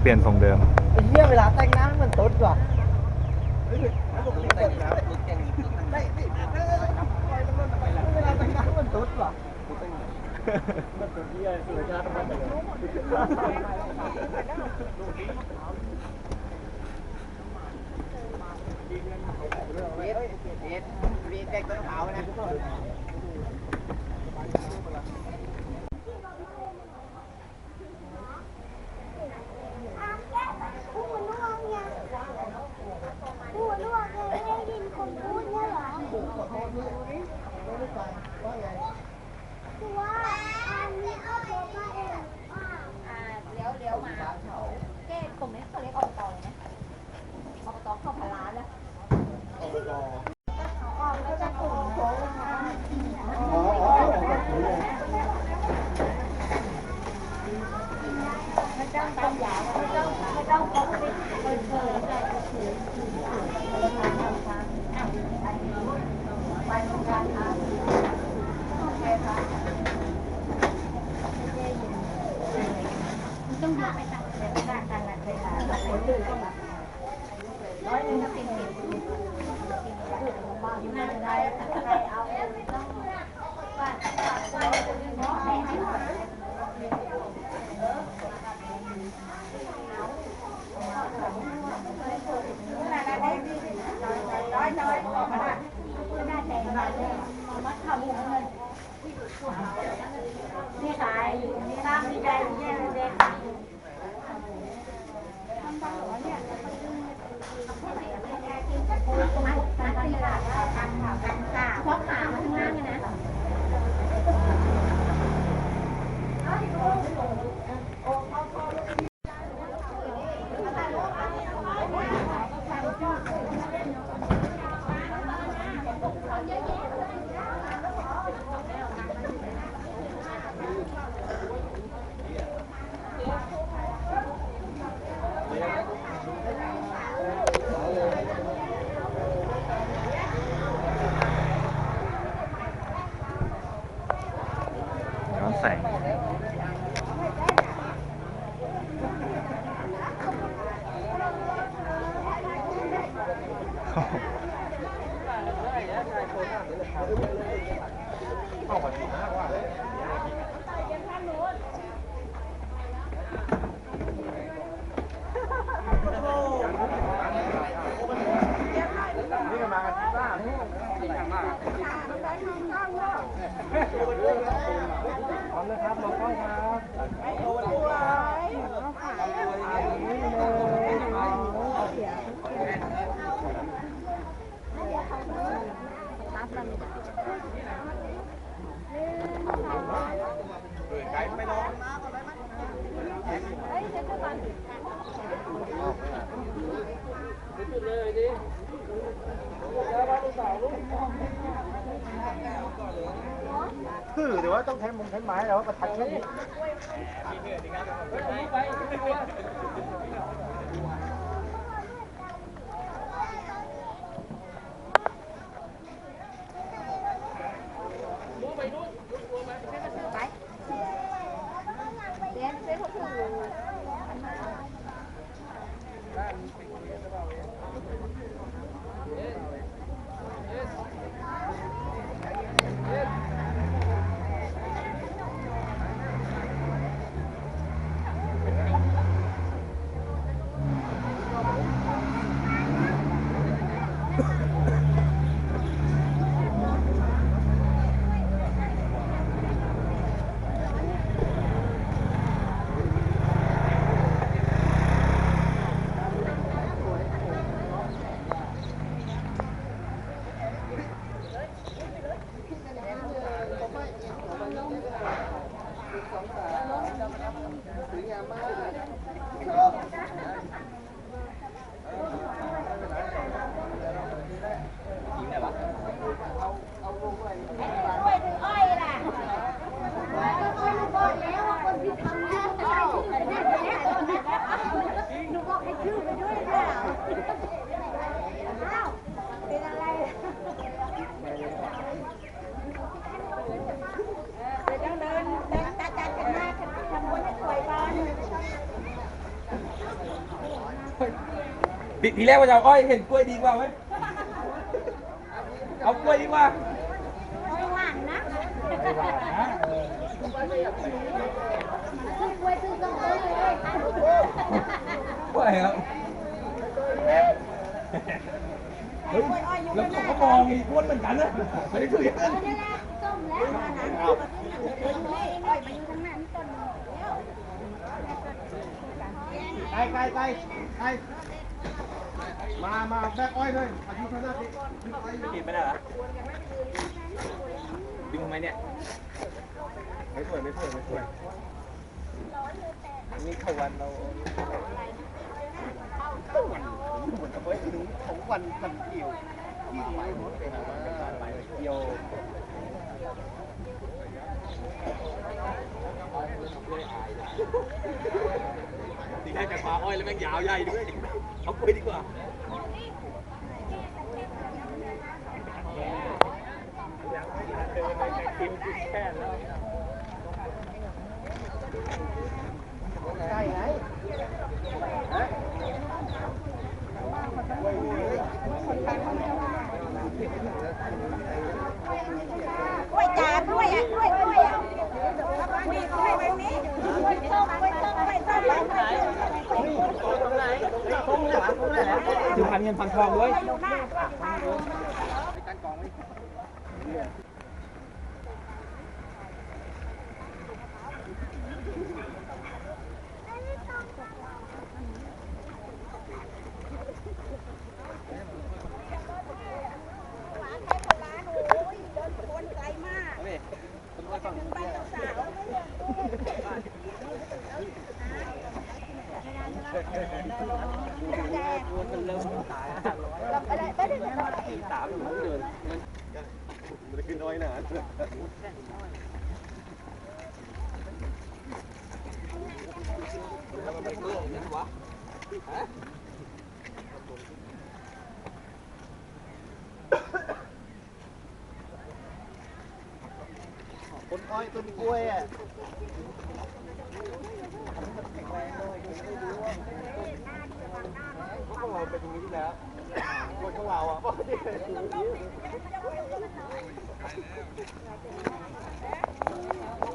เปลี่ยนทรงเดิม ไอ้เหี้ยเวลาแต่งหน้ามันตุ๊ดว่ะเวลาแต่งหน้ามันตุ๊ดว่ะพู Thank you. อร่อย คือหรือว่าต้องใช้มุงใช้ไม้แล้วประทัดใช่ไหม ทีทีแรกว่าจะเอาอ้อยเห็นกล้วยดีกว่าไหมเอากล้วยดีกว่าไม่หวานนะไม่ว่านะเออซื้อกล้วยซื้อต้นเลยกล้วยครับเฮ้ยแล้วเขาก็มองอีกอ้วนเหมือนกันนะไม่ได้ถืออย่างนั้นนี่แหละส้มแล้วมานั้นเอาไปซื้อหนังเลยอ้อยมาอยู่ข้างหน้านี่ต้นแล้วไกลไกลไกลไกล มามาแบกอ้อยเลยมาอยู่ข้างหน้าดิกินไม่ได้หรอดึงทำไมเนี่ย ไม่สวยไม่สวยไม่สวยนี่เข้าวันเราขวันเหมือนกับว่าถึงของวันวันเกี่ยวที่ไปหมดไปหาไปเกี่ยวทีแรกจะปลาอ้อยแล้วแม่งยาวใหญ่ด้วย เอากล้วยดีกว่าใช่ไงกล้วยจามกล้วยอะกล้วยกล้วยอะนี่กล้วยแบบนี้กล้วยส้ม รงไหนตรงไหนตรงไหนแล้ว คือพันเงินพันทองด้วย คนอ้อยต้นกล้วยอะพวกเราเป็นอย่างนี้แล้วพวกเราอะพวกที่มา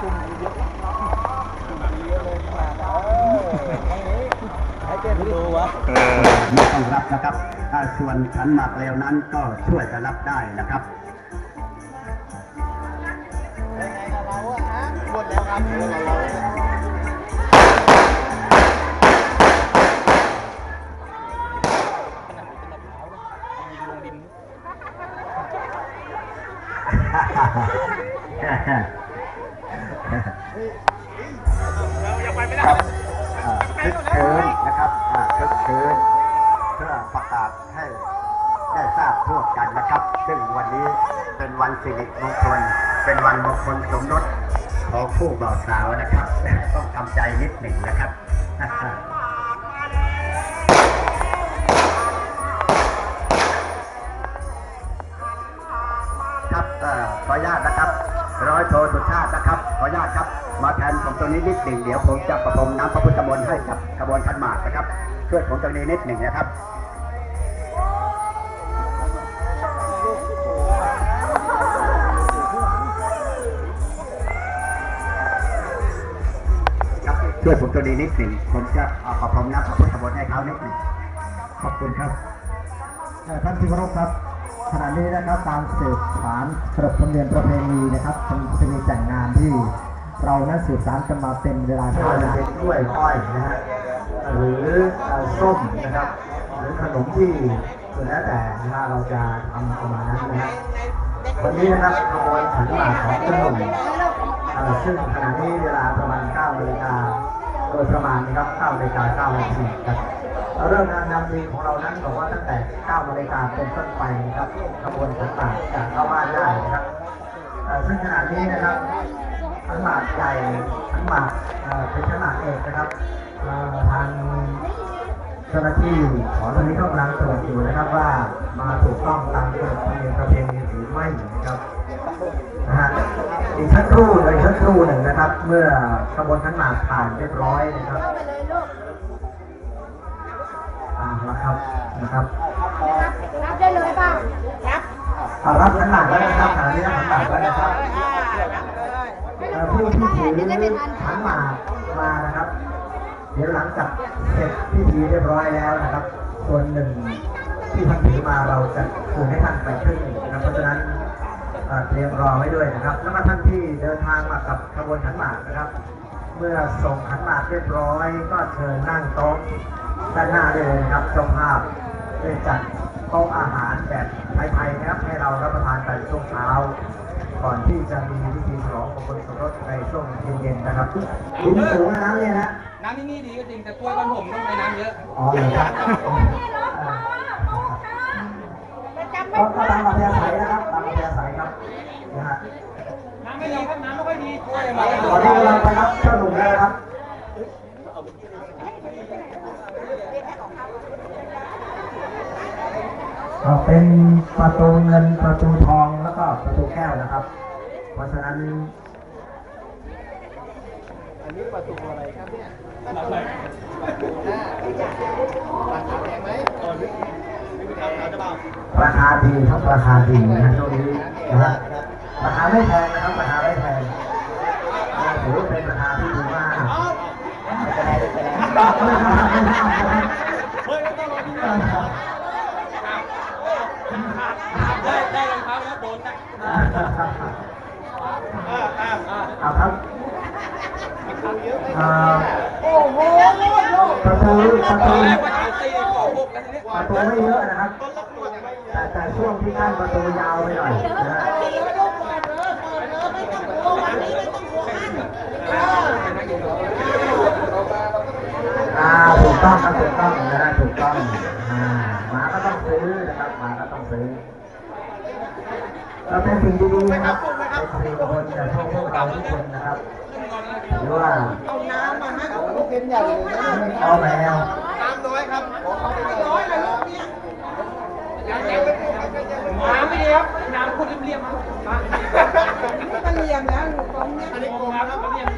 กลุ่มเยอะกลุ่มเยอะเลยมาเออให้เจ๊ไปดูวะไม่ต้องรับนะครับ ถ้าส่วนขันหมากเร็วนั้นก็ช่วยจะรับได้นะครับยังไงกับเราอะฮะหมดแล้วครับเราครับ ซึ่งวันนี้เป็นวันสิริมงคล เป็นวันมงคลสมรสของคู่บ่าวสาวนะครับ ต้องทำใจนิดหนึ่งนะครับครับขออนุญาตนะครับ ร้อยโทสุชาตินะครับ ขออนุญาตครับ มาแทนผมตรงนี้นิดหนึ่งเดี๋ยวผมจะประพรมน้ำพระพุทธมนต์ให้กับกระบวนขันหมากนะครับ ช่วยผมตรงนี้นิดหนึ่งนะครับ ช่วยผมตรงนี้นิดหนึ่งผมจะเอาประพรมน้ำพระพุทธมนต์ให้เขานิดหนึ่งขอบคุณครับเอ่อท่านที่เคารพครับขณะนี้นะครับตามสืบสารขนบธรรมเนียมประเพณีนะครับเป็นประเพณีแต่งงานที่เรานั้นสืบสานกันมาเป็นเวลาไม่เท่าว่าจะนานเป็นกล้วยอ้อยนะฮะหรือเอ่อส้มนะครับ หรือขนมที่สุดแล้วแต่นะฮะเราจะทำประมาณนั้นนะฮะวันนี้นะครับขบวนขันหมากของเจ้าหนุ่มเอ่อซึ่งขณะนี้เวลาประมาณ9นาฬิกา โดยประมาณนะครับ9นาฬิกา9นาทีครับเริ่มงานนำดีของเรานั้นบอกว่าตั้งแต่9นาฬิกาเป็นต้นไปนะครับขบวนขันหมากจะเข้าบ้านได้นะครับเอ่ซึ่งขณะนี้นะครับขันหมากใหญ่ขันหมากเป็นขันหมากเอกนะครับทางเจ้าหน้าที่ขอตอนนี้กำลังตรวจอยู่นะครับว่ามาถูกต้องตามกฎรรมเนียมประเพณีหรือไม่นะครับ นะฮะอีกสักครู่เลยสักครู่หนึ่งนะครับ เมื่อขบวนขันหมากผ่านเรียบร้อยนะครับตามแล้วครับนะครับรับได้เลยป่ะรับอ่ารับขันหมากแล้วนะครับขณะนี้รับขันหมากแล้วนะครับเอ่อผู้ที่ถือขันหมากมานะครับ เดี๋ยวหลังจากเสร็จพิธีเรียบร้อยแล้วนะครับ ส่วนหนึ่งที่ท่านถือมาเราจะคืนให้ท่านไปครึ่งหนึ่งนะครับเพราะฉะนั้น เอ่อเตรียมรอไว้ด้วยนะครับแล้วก็ท่านที่เดินทางมากับขบวนขันหมากนะครับ เมื่อส่งขันหมากเรียบร้อย ก็เชิญนั่งโต๊ะด้านหน้าได้เลยนะครับเจ้าภาพได้จัดโต๊ะอาหารแบบไทยๆนะครับให้เรารับประทานกันช่วงเช้า ก่อนที่จะมีพิธีฉลองมงคลสมรสในช่วงเย็นๆนะครับดินสูงนะน้ำเนี่ยนะน้ำที่นี่ดีก็จริงแต่กล้วยบ้านผมต้องใช้น้ำเยอะอ๋อเหรอครับประจำก็ไม่ก็ตามอัธยาศัยนะครับตามอัธยาศัยครับ นะฮะน้ำไม่ดีครับน้ำไม่ค่อยดีกล้วยมาตอนนี้กำลังไปครับเจ้าหนุ่มแล้วนะครับก็เป็นประตูเงินประตูทองแล้วก็ประตูแก้วนะครับ เพราะฉะนั้น อันนี้ประตูอะไรครับเนี่ยประตูหน้าราคาแพงไหมราคาดีครับราคาดีนะช่วงนี้ นะฮะราคาไม่แพงนะครับราคาไม่แพงถือว่าเป็นราคาที่ดีมากไม่เป็นไรไม่เป็นไรเฮ้ยไม่ต้องรอที่นี่ได้ได้รองเท้าแล้วโดนนะเอาครับอ่าโอ้โหประตูประตอตูนแรกว่าตีขอหกแล้วทีนี้ประตูไม่เยอะนะครับ แต่แต่ช่วงที่ขั้นประตูยาว ซื้อเราเป็นสิ่งดีๆนะครับเป็นสิ่งมงคลจากพวกเราทุกคนนะครับหรือว่าเอาน้ำมาให้เขาเป็นใหญ่เลยนะเอาแมวน้ำน้อยครับขอเขาไปน้อยนะลูกเนี่ยน้ำไม่ดีครับน้ำคุณเรียมๆครับมันเหลี่ยมแล้วตรงเนี้ยอันนี้โกงครับเรียม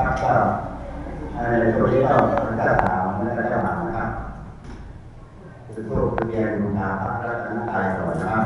ครับก็ในช่วงนี้ก็มันจะถามและจะถามนะครับคือพวกเรียนมาพระรัตนตรัยก่อนนะครับ